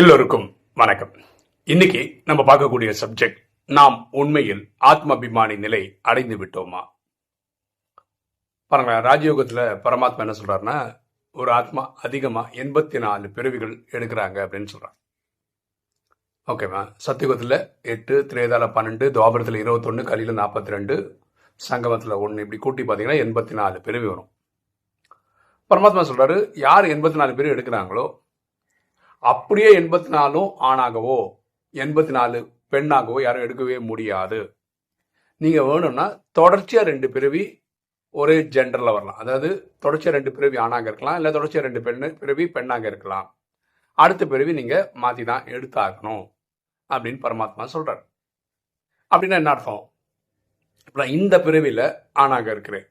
எல்லோருக்கும் வணக்கம். இன்னைக்கு நம்ம பார்க்கக்கூடிய சப்ஜெக்ட் நாம் உண்மையில் ஆத்மாபிமானி நிலை அடைந்து விட்டோமா? பாருங்க ராஜயோகத்தில் பரமாத்மா என்ன சொல்றாருன்னா ஒரு ஆத்மா அதிகமா எண்பத்தி நாலு பிறவிகள் எடுக்கிறாங்க அப்படின்னு சொல்றாங்க ஓகேவா சத்தியுகத்துல எட்டு திரேதால பன்னெண்டு துவாபரத்துல இருபத்தொன்னு கலியில் நாற்பத்தி ரெண்டு சங்கமத்துல ஒன்று இப்படி கூட்டி பார்த்தீங்கன்னா எண்பத்தி நாலு பிறவி வரும். பரமாத்மா சொல்றாரு யார் எண்பத்தி நாலு பேர் எடுக்கிறாங்களோ அப்படியே எண்பத்தி நாலும் ஆணாகவோ எண்பத்தி நாலு பெண்ணாகவோ யாரும் எடுக்கவே முடியாது. நீங்க வேணும்னா தொடர்ச்சியா ரெண்டு பிறவி ஒரே ஜெண்டர்ல வரலாம். அதாவது தொடர்ச்சியா ரெண்டு பிறவி ஆணாக இருக்கலாம் இல்ல தொடர்ச்சியா ரெண்டு பெண்ணு பிறவி பெண்ணாக இருக்கலாம். அடுத்த பிறவி நீங்க மாத்தி தான் எடுத்தாகணும் அப்படின்னு பரமாத்மா சொல்றாரு. அப்படின்னா என்ன அர்த்தம்? இப்ப இந்த பிறவியில ஆணாக இருக்கிறேன்.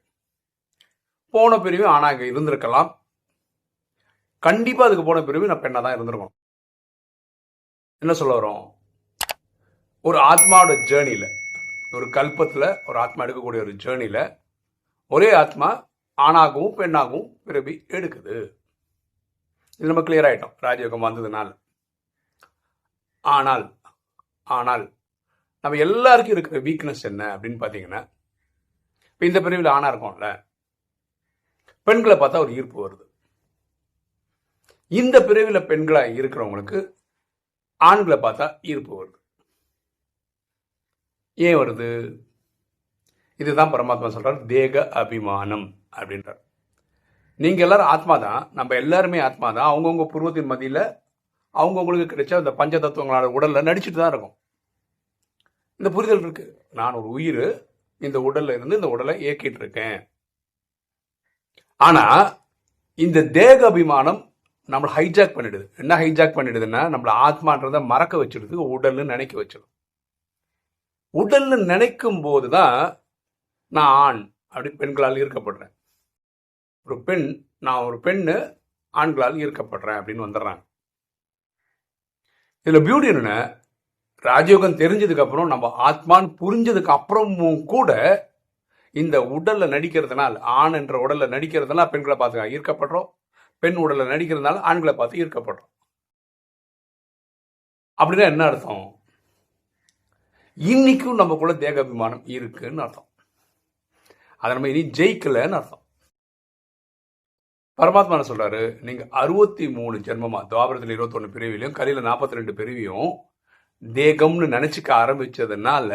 போன பிறவி ஆணாக இருந்திருக்கலாம். கண்டிப்பா அதுக்கு போன பிறவி நான் பெண்ணா தான் இருந்திருக்கணும். என்ன சொல்ல வரோம்? ஒரு ஆத்மாவோட ஜேர்னியில் ஒரு கல்பத்துல ஒரு ஆத்மா எடுக்கக்கூடிய ஒரு ஜேர்னியில் ஒரே ஆத்மா ஆணாகவும் பெண்ணாகவும் பிறவி எடுக்குது. இது நம்ம கிளியர் ஆயிட்டோம். ராஜயோகம் வந்ததுனால. ஆனால் ஆனால் நம்ம எல்லாருக்கும் இருக்கிற வீக்னஸ் என்ன அப்படின்னு பார்த்தீங்கன்னா இப்போ இந்த பிரிவில் ஆணாக இருக்கோம்ல பெண்களை பார்த்தா ஒரு ஈர்ப்பு வருது. இந்த பிரிவில் பெண்களாக இருக்கிறவங்களுக்கு ஆண்களை பார்த்தா ஈர்ப்பு வருது. ஏன் வருது? இதுதான் பரமாத்மா சொல்றார் தேக அபிமானம் அப்படின்றார். நீங்கள் எல்லாரும் ஆத்மா தான் நம்ம எல்லாருமே ஆத்மா தான் அவங்கவுங்க பூர்வத்தின் மதியில் அவங்கவுங்களுக்கு கிடைச்ச அந்த பஞ்ச தத்துவங்களோட உடலில் நடிச்சுட்டு தான் இருக்கும். இந்த புரிதல் இருக்கு. நான் ஒரு உயிர் இந்த உடல்ல இருந்து இந்த உடலை இயக்கிட்டு இருக்கேன். ஆனா இந்த தேக அபிமானம் நம்மளை ஹைஜாக் பண்ணிடுது. என்ன ஹைஜாக் பண்ணிடுதுன்னா நம்மள ஆத்மான்றதை மறக்க வச்சிடுது உடல்னு நினைக்க வச்சிடும். உடல்னு நினைக்கும் போது தான் நான் ஆண் அப்படி பெண்களால் ஈர்க்கப்படுறேன். ஒரு பெண் நான் ஒரு பெண்ணு ஆண்களால் ஈர்க்கப்படுறேன் அப்படின்னு வந்துடுறாங்க. இதில் பியூட்டி என்னென்ன ராஜயோகம் தெரிஞ்சதுக்கு அப்புறம் நம்ம ஆத்மான்னு புரிஞ்சதுக்கு அப்புறமும் கூட இந்த உடலில் நடிக்கிறதுனால் ஆண் என்ற உடலில் நடிக்கிறதுனால பெண்களை பார்த்துக்கலாம் ஈர்க்கப்படுறோம். பெண் உடலில் நடிக்கிறதுனால ஆண்களை பார்த்து ஈர்க்கப்படுறோம் அப்படின்னா என்ன அர்த்தம்? இன்னைக்கும் நமக்குள்ள தேகாபிமானம் இருக்குன்னு அர்த்தம். அதை நம்ம இனி ஜெயிக்கலன்னு அர்த்தம். பரமாத்மா என்ன சொல்றாரு? நீங்க அறுபத்தி மூணு ஜென்மமா துவாபரத்தில் இருபத்தொன்னு பிரிவிலையும் கலியில நாற்பத்தி ரெண்டு பிரிவியும் தேகம்னு நினைச்சுக்க ஆரம்பிச்சதுனால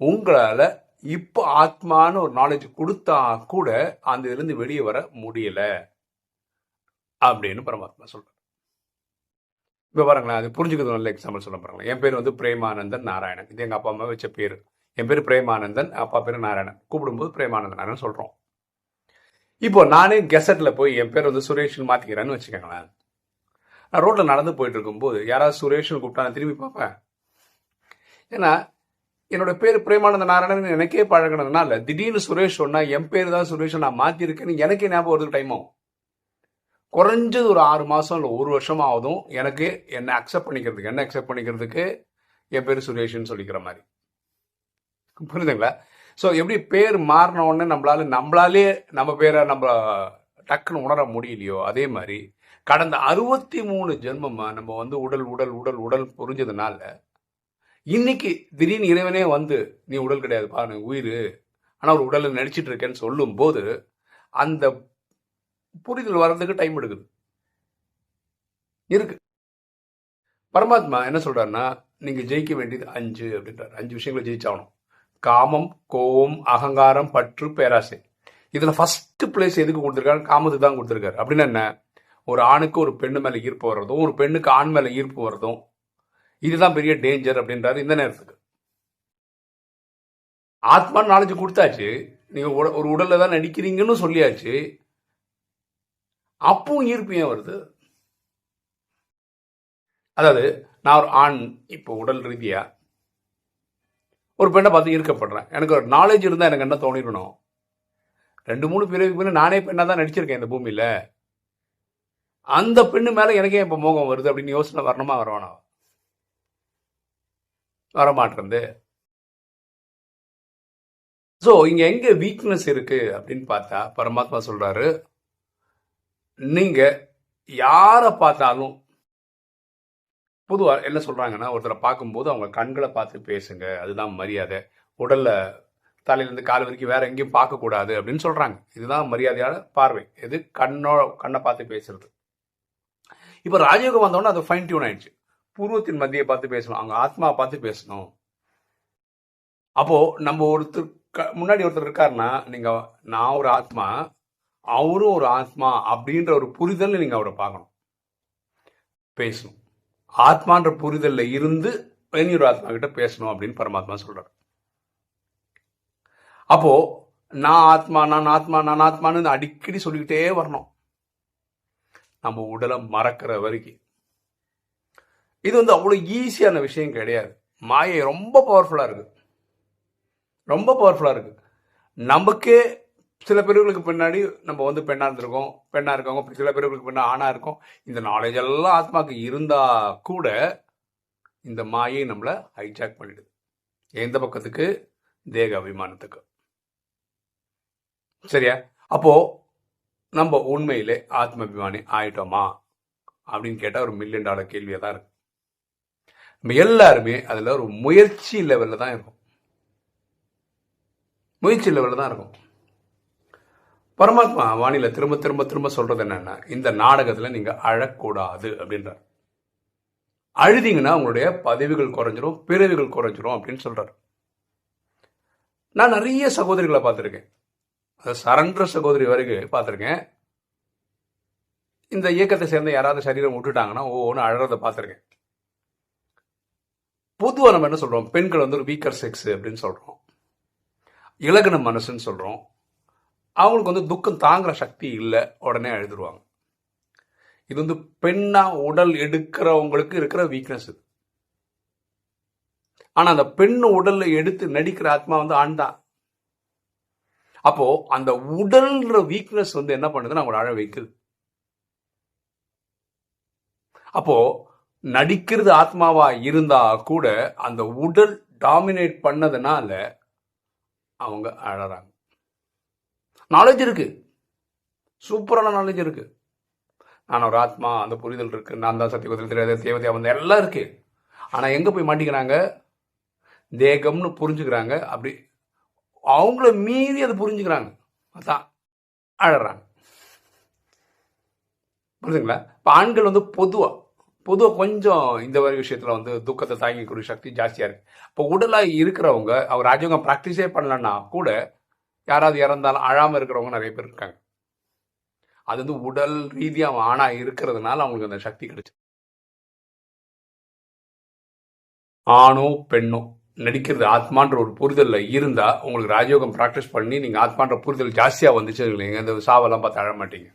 உங்களால இப்போ ஆத்மான்னு ஒரு நாலேஜ் கொடுத்தா கூட அந்த இதுலேருந்து வெளியே வர முடியலை. அப்படின்னு பரமாத்மா சொல்கிறார் இப்போ பாருங்களேன் அது புரிஞ்சுக்கிறது நல்ல எக்ஸாம்பிள் சொல்ல பாருங்களேன். என் பேர் வந்து பிரேமானந்தன் நாராயணன். இது எங்கள் அப்பா அம்மா வச்ச பேர். என் பேர் பிரேமானந்தன் அப்பா பேர் நாராயணன். கூப்பிடும்போது பிரேமானந்தன் நாராயணன் சொல்கிறோம் இப்போ நானே கெசட்டில் போய் என் பேர் வந்து சுரேஷ்னு மாற்றிக்கிறேன்னு வச்சுக்கோங்களேன். நான் ரோட்டில் நடந்து போயிட்டு இருக்கும்போது யாராவது சுரேஷ்னு கூப்பிட்டா நான் திரும்பி பார்ப்பேன். ஏன்னா என்னோட பேர் பிரேமானந்த நாராயணன் எனக்கே பழகினதுனால திடீர்னு சுரேஷ் சொன்னால் என் பேர் தான் சுரேஷ் நான் மாற்றிருக்கேன்னு எனக்கே ஞாபகம் வருது டைம் ஆகும். குறைஞ்சது ஒரு ஆறு மாதம் இல்லை ஒரு வருஷம் ஆகுதும் எனக்கு என்னை அக்செப்ட் பண்ணிக்கிறதுக்கு என்ன அக்செப்ட் பண்ணிக்கிறதுக்கு என் பேர் சுரேஷ்னு சொல்லிக்கிற மாதிரி. புரியுதுங்களா? ஸோ எப்படி பேர் மாறின உடனே நம்மளால நம்மளாலே நம்ம பேரை நம்ம டக்குன்னு உணர முடியலையோ அதே மாதிரி கடந்த அறுபத்தி மூணு ஜென்மமாக நம்ம வந்து உடல் உடல் உடல் உடல் புரிஞ்சதுனால இன்னைக்கு திடீர்னு இறைவனே வந்து நீ உடல் கிடையாது பாரு உயிர். ஆனால் ஒரு உடலை நடிச்சிட்டு இருக்கேன்னு சொல்லும்போது அந்த புரிதல் வர்றதுக்கு டைம் எடுக்குது. இருக்கு. பரமாத்மா என்ன சொல்றாருன்னா நீங்க ஜெயிக்க வேண்டியது அஞ்சு அப்படின்றாரு. அஞ்சு விஷயங்களை ஜெயிச்சாகணும். காமம் கோபம் அகங்காரம் பற்று பேராசை. இதுல ஃபர்ஸ்ட் பிளேஸ் எதுக்கு கொடுத்துருக்காரு? காமத்துக்கு தான் கொடுத்துருக்காரு. அப்படின்னா என்ன? ஒரு ஆணுக்கு ஒரு பெண்ணு மேல ஈர்ப்பு வர்றதும் ஒரு பெண்ணுக்கு ஆண் மேல ஈர்ப்பு வர்றதும் இதுதான் பெரிய டேஞ்சர் அப்படின்றாரு இந்த நேரத்துக்கு. ஆத்மா நாலேஜ் கொடுத்தாச்சு. நீங்க உட- ஒரு உடல்ல தான் நடிக்கிறீங்கன்னு சொல்லியாச்சு. அப்பவும் ஈர்ப்பு ஏன் வருது? அதாவது நான் ஒரு ஆண் இப்போ உடல் ரீதியா ஒரு பெண்ணை பார்த்து ஈர்க்கப்படுறேன். எனக்கு ஒரு நாலேஜ் இருந்தால் எனக்கு என்ன தோணிடணும்? ரெண்டு மூணு பிறகு பிறகு நானே பெண்ணாக தான் நடிச்சிருக்கேன் இந்த பூமியில். அந்த பெண்ணு மேலே எனக்கே இப்போ மோகம் வருது அப்படின்னு யோசனை வரணுமா வரவேணா வரமாட்டேருந்து ஸோ இங்கே எங்கே வீக்னஸ் இருக்குது அப்படின்னு பார்த்தா பரமாத்மா சொல்கிறாரு நீங்க யாரை பார்த்தாலும் பொதுவாக என்ன சொல்கிறாங்கன்னா ஒருத்தரை பார்க்கும்போது அவங்க கண்களை பார்த்து பேசுங்க அதுதான் மரியாதை. உடல்ல தலையிலேருந்து கால் வரைக்கும் வேற எங்கேயும் பார்க்கக்கூடாது அப்படின்னு சொல்கிறாங்க இதுதான் மரியாதையான பார்வை. எது? கண்ணோ கண்ணை பார்த்து பேசுறது. இப்போ ராஜயோகம் வந்தோடனே அது ஃபைன் டியூன் ஆயிடுச்சு. பூர்வத்தின் மத்தியை பார்த்து பேசணும். அவங்க ஆத்மாவை பார்த்து பேசணும். அப்போ நம்ம ஒருத்தர் க- முன்னாடி ஒருத்தர் இருக்காருன்னா நீங்க நான் ஒரு ஆத்மா அவரும் ஒரு ஆத்மா அப்படின்ற ஒரு புரிதலில் நீங்கள் அவரை பார்க்கணும். பேசணும். ஆத்மான்ற புரிதலில் இருந்து ஒரு ஆத்மா கிட்ட பேசணும் அப்படின்னு பரமாத்மா சொல்றாரு. அப்போ நான் ஆத்மா நான் ஆத்மா நான் ஆத்மான்னு அடிக்கடி சொல்லிக்கிட்டே வரணும். நம்ம உடலை மறக்கிற வரைக்கும். இது வந்து அவ்வளோ ஈஸியான விஷயம் கிடையாது. மாயை ரொம்ப பவர்ஃபுல்லாக இருக்கு. ரொம்ப பவர்ஃபுல்லாக இருக்கு. நமக்கே சில பேர்களுக்கு பின்னாடி நம்ம வந்து பெண்ணாக இருந்திருக்கோம் பெண்ணாக இருக்கவங்க சில பேர்களுக்கு பின்னா ஆணாக இருக்கோம். இந்த நாலேஜ் எல்லாம் ஆத்மாக்கு இருந்தால் கூட இந்த மாயை நம்மளை ஹைஜாக் பண்ணிடுது. எந்த பக்கத்துக்கு? தேக அபிமானத்துக்கு. சரியா? அப்போது நம்ம உண்மையிலே ஆத்ம அபிமானி ஆயிட்டோமா? அப்படின்னு கேட்டால் ஒரு மில்லியன் டாலர் கேள்வியாக தான் இருக்கு. நம்ம எல்லாருமே அதில் ஒரு முயற்சி லெவலில் தான் இருக்கும். முயற்சி லெவலில் தான் இருக்கும். பரமாத்மா வானிலை திரும்ப திரும்ப திரும்ப சொல்றது என்னன்னா இந்த நாடகத்துல நீங்க அழக்கூடாது அப்படின்றார். அழுதிங்கன்னா உங்களுடைய பதவிகள் குறைஞ்சிரும் பிறவிகள் குறைஞ்சிரும் அப்படின்னு சொல்றாரு. நான் நிறைய சகோதரிகளை பார்த்துருக்கேன். அது சரண்டர் சகோதரி வரைக்கும் பார்த்துருக்கேன். இந்த இயக்கத்தை சேர்ந்த யாராவது சரீரம் விட்டுட்டாங்கன்னா ஒவ்வொன்று அழறதை பார்த்துருக்கேன். பொதுவாக நம்ம என்ன சொல்றோம்? பெண்கள் வந்து ஒரு வீக்கர் செக்ஸ் அப்படின்னு சொல்றோம். இலகுன மனசுன்னு சொல்றோம். அவங்களுக்கு வந்து துக்கம் தாங்குற சக்தி இல்லை உடனே அழுதுருவாங்க. இது வந்து பெண்ணாக உடல் எடுக்கிறவங்களுக்கு இருக்கிற வீக்னஸ் இது. ஆனால் அந்த பெண் உடலில் எடுத்து நடிக்கிற ஆத்மா வந்து ஆண் தான். அப்போ அந்த உடல்ன்ற வீக்னஸ் வந்து என்ன பண்ணுதுன்னு அவங்கள அழ வைக்குது. அப்போ நடிக்கிறது ஆத்மாவா இருந்தா கூட அந்த உடல் டாமினேட் பண்ணதுனால அவங்க அழறாங்க. நாலேஜ் இருக்கு. சூப்பரான நாலேஜ் இருக்கு. நான் ஒரு ஆத்மா அந்த புரிதல் இருக்கு. நான் தான் சத்தியகுதில் தெரியாத தேவதையா வந்து எல்லாம் இருக்கு. ஆனா எங்க போய் மாட்டிக்கிறாங்க? தேகம்னு புரிஞ்சுக்கிறாங்க. அப்படி அவங்கள மீறி அதை புரிஞ்சுக்கிறாங்க. அதான். அழறாங்க. புரியுதுங்களா இப்போ ஆண்கள் வந்து பொதுவாக பொதுவாக கொஞ்சம் இந்த மாதிரி விஷயத்தில் வந்து துக்கத்தை தாங்கிக்கூடிய சக்தி ஜாஸ்தியாக இருக்கு. இப்போ உடலாக இருக்கிறவங்க அவர் ராஜயோகம் ப்ராக்டிஸே பண்ணலன்னா கூட யாராவது இறந்தாலும் அழாமல் இருக்கிறவங்க நிறைய பேர் இருக்காங்க. அது வந்து உடல் ரீதியாக அவன் ஆணா இருக்கிறதுனால அவங்களுக்கு அந்த சக்தி கிடைச்சு ஆணோ பெண்ணோ நடிக்கிறது ஆத்மான்ற ஒரு புரிதலில் இருந்தால் உங்களுக்கு ராஜயோகம் ப்ராக்டிஸ் பண்ணி நீங்கள் ஆத்மான்ற புரிதல் ஜாஸ்தியாக வந்துச்சு இல்லைங்க இந்த சாவெல்லாம் பார்த்து அழ மாட்டீங்க.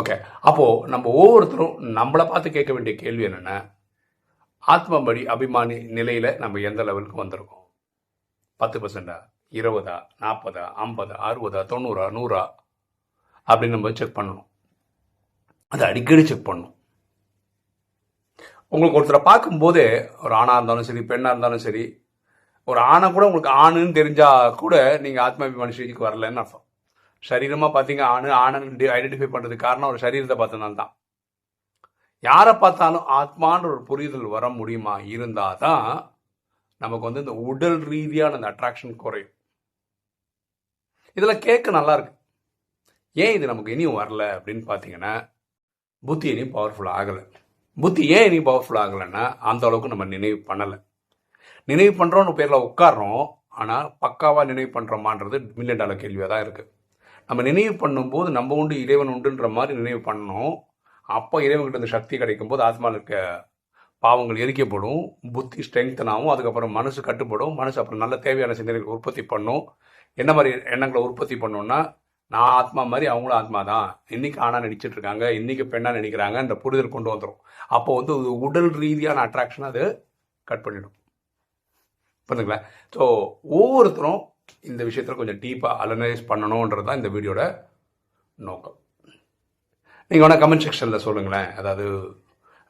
ஓகே அப்போது நம்ம ஒவ்வொருத்தரும் நம்மளை பார்த்து கேட்க வேண்டிய கேள்வி என்னென்னா ஆத்மபடி அபிமானி நிலையில் நம்ம எந்த லெவலுக்கு வந்திருக்கோம்? பத்து பர்சண்டா இருபதா நாற்பதா ஐம்பதா அறுபதா தொண்ணூறா நூறா அப்படின்னு நம்ம செக் பண்ணணும். அதை அடிக்கடி செக் பண்ணணும். உங்களுக்கு ஒருத்தரை பார்க்கும்போதே ஒரு ஆணாக இருந்தாலும் சரி பெண்ணாக இருந்தாலும் சரி ஒரு ஆணை கூட உங்களுக்கு ஆணுன்னு தெரிஞ்சால் கூட நீங்கள் ஆத்மாபிமான ஸ்டேஜுக்கு வரலன்னு அர்த்தம். சரீரமாக பார்த்தீங்க ஆணு ஆணுன்னு ஐடென்டிஃபை பண்ணுறதுக்கு காரணம் ஒரு சரீரத்தை பார்த்தனால தான். யாரை பார்த்தாலும் ஆத்மான்ற ஒரு புரிதல் வர முடியுமா? இருந்தால் தான் நமக்கு வந்து இந்த உடல் ரீதியான அந்த அட்ராக்ஷன் குறையும். இதில் கேட்க நல்லா இருக்கு. ஏன் இது நமக்கு இனியும் வரல அப்படின்னு பார்த்தீங்கன்னா புத்தி இனியும் பவர்ஃபுல் ஆகலை. புத்தி ஏன் இனி பவர்ஃபுல் ஆகலைன்னா அந்த அளவுக்கு நம்ம நினைவு பண்ணலை. நினைவு பண்ணுறோன்னு பேரில் உட்காடுறோம் ஆனால் பக்காவாக நினைவு பண்ணுறோமான்றது மில்லியன் டாலர் கேள்வியாக தான் இருக்குது நம்ம நினைவு பண்ணும்போது நம்ம உண்டு இறைவன் உண்டுன்ற மாதிரி நினைவு பண்ணணும். அப்போ இறைவன்கிட்ட இந்த சக்தி கிடைக்கும் போது ஆத்மாவில் இருக்க பாவங்கள் எரிக்கப்படும் புத்தி ஸ்ட்ரெங்தன் ஆகும் அதுக்கப்புறம் மனசு கட்டுப்படும் மனசு அப்புறம் நல்ல தேவையான சிந்தனைகள் உற்பத்தி பண்ணும். என்ன மாதிரி எண்ணங்களை உற்பத்தி பண்ணோம்னா நான் ஆத்மா மாதிரி அவங்களும் ஆத்மா தான். இன்னைக்கு ஆணாக நடிச்சிட்டு இருக்காங்க இன்னைக்கு பெண்ணாக நடிக்கிறாங்க இந்த புரிதல் கொண்டு வந்துடும் அப்போ வந்து உடல் ரீதியான அட்ராக்ஷன் அது கட் பண்ணிடும். புரிஞ்சுங்களா? ஸோ ஒவ்வொருத்தரும் இந்த விஷயத்தில் கொஞ்சம் டீப்பாக அலனைஸ் பண்ணணுன்றது தான் இந்த வீடியோட நோக்கம். நீங்கள் வேணால் கமெண்ட் செக்ஷனில் சொல்லுங்களேன். அதாவது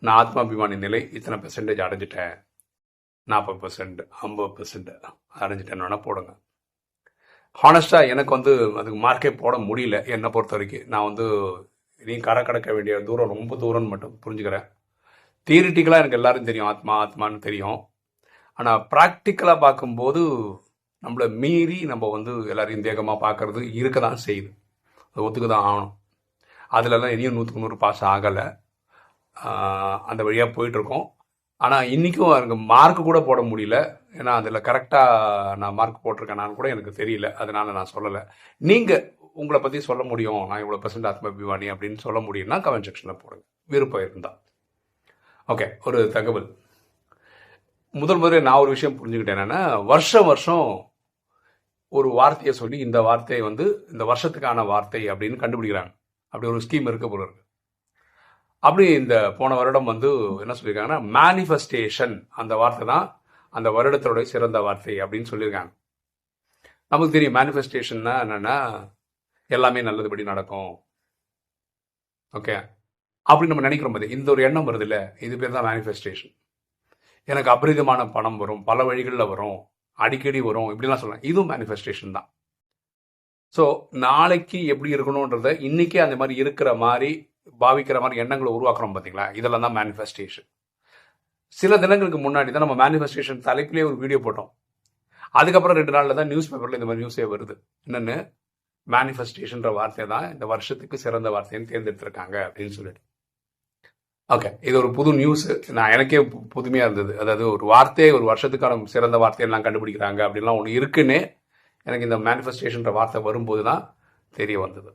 நான் ஆத்மாபிமானி நிலை இத்தனை பெர்சன்டேஜ் அடைஞ்சிட்டேன். நாற்பது பெர்சன்ட் ஐம்பது பெர்சன்ட் அடைஞ்சிட்டேன்னு வேணால் போடுங்க. ஹானஸ்ட்டாக எனக்கு வந்து அதுக்கு மார்க்கே போட முடியல என்னை பொறுத்த வரைக்கும். நான் வந்து இனியும் கரை கடக்க வேண்டிய தூரம் ரொம்ப தூரம்னு மட்டும் புரிஞ்சுக்கிறேன். தியரிட்டிக்கலாக எனக்கு எல்லாரும் தெரியும் ஆத்மா ஆத்மான்னு தெரியும். ஆனால் ப்ராக்டிக்கலாக பார்க்கும்போது நம்மளை மீறி நம்ம வந்து எல்லாரையும் தேகமாக பார்க்கறது இருக்க தான் செய்யுது. அது ஒத்துக்க தான் ஆகணும். அதுலலாம் இனியும் நூற்றுக்கு நூறு பாஸ் ஆகலை. அந்த வழியாக போயிட்டுருக்கோம். ஆனால் இன்றைக்கும் எனக்கு மார்க் கூட போட முடியல. ஏன்னா அதில் கரெக்டாக நான் மார்க் போட்டிருக்கேனான்னு கூட எனக்கு தெரியல. அதனால் நான் சொல்லலை. நீங்கள் உங்களை பற்றி சொல்ல முடியும். நான் இவ்வளோ பர்சன்ட் ஆத்மாபிமானி அப்படின்னு சொல்ல முடியும்னா கமெண்ட் செக்ஷனில் போடுங்க. விருப்பம் இருந்தால் ஓகே ஒரு தகவல். முதல் முதல்ல நான் ஒரு விஷயம் புரிஞ்சுக்கிட்டேன் என்னென்னா வருஷம் வருஷம் ஒரு வார்த்தையை சொல்லி இந்த வார்த்தையை வந்து இந்த வருஷத்துக்கான வார்த்தை அப்படின்னு கண்டுபிடிக்கிறாங்க. அப்படி ஒரு ஸ்கீம் இருக்க போல இருக்கு. அப்படி இந்த போன வருடம் வந்து என்ன சொல்லியிருக்காங்கன்னா மேனிஃபெஸ்டேஷன் அந்த வார்த்தை தான் அந்த வருடத்தோட சிறந்த வார்த்தை அப்படின்னு சொல்லியிருக்காங்க. நமக்கு தெரியும் மேனிஃபெஸ்டேஷன்னா என்னன்னா எல்லாமே நல்லதுபடி நடக்கும். ஓகே அப்படி நம்ம நினைக்கிறோம் போது இந்த ஒரு எண்ணம் வருது இல்லை இது பேர் தான் மேனிஃபெஸ்டேஷன் எனக்கு அபரிதமான பணம் வரும் பல வழிகளில் வரும் அடிக்கடி வரும் இப்படிலாம் சொல்லலாம். இதுவும் மேனிஃபெஸ்டேஷன் தான். ஸோ நாளைக்கு எப்படி இருக்கணுன்றத இன்னைக்கே அந்த மாதிரி இருக்கிற மாதிரி பாவிக்கிற மாதிரி எண்ணங்களை உருவாக்குறோம் பார்த்தீங்களா இதெல்லாம் தான் மேனிஃபெஸ்டேஷன் சில தினங்களுக்கு முன்னாடி தான் நம்ம மேனிஃபெஸ்டேஷன் தலைப்பிலே ஒரு வீடியோ போட்டோம். அதுக்கப்புறம் ரெண்டு நாளில் தான் நியூஸ் பேப்பரில் இந்த மாதிரி நியூஸே வருது. என்னென்னு? மேனிஃபெஸ்டேஷன்ற வார்த்தை தான் இந்த வருஷத்துக்கு சிறந்த வார்த்தைன்னு தேர்ந்தெடுத்திருக்காங்க அப்படின்னு சொல்லிட்டு. ஓகே இது ஒரு புது நியூஸ் நான் எனக்கே பு- இருந்தது. அதாவது ஒரு வார்த்தையை ஒரு வருஷத்துக்கான சிறந்த வார்த்தையெல்லாம் கண்டுபிடிக்கிறாங்க அப்படின்லாம் ஒன்று இருக்குன்னு எனக்கு இந்த மேனிஃபெஸ்டேஷன்ற வார்த்தை வரும்போது தான் தெரிய வந்தது.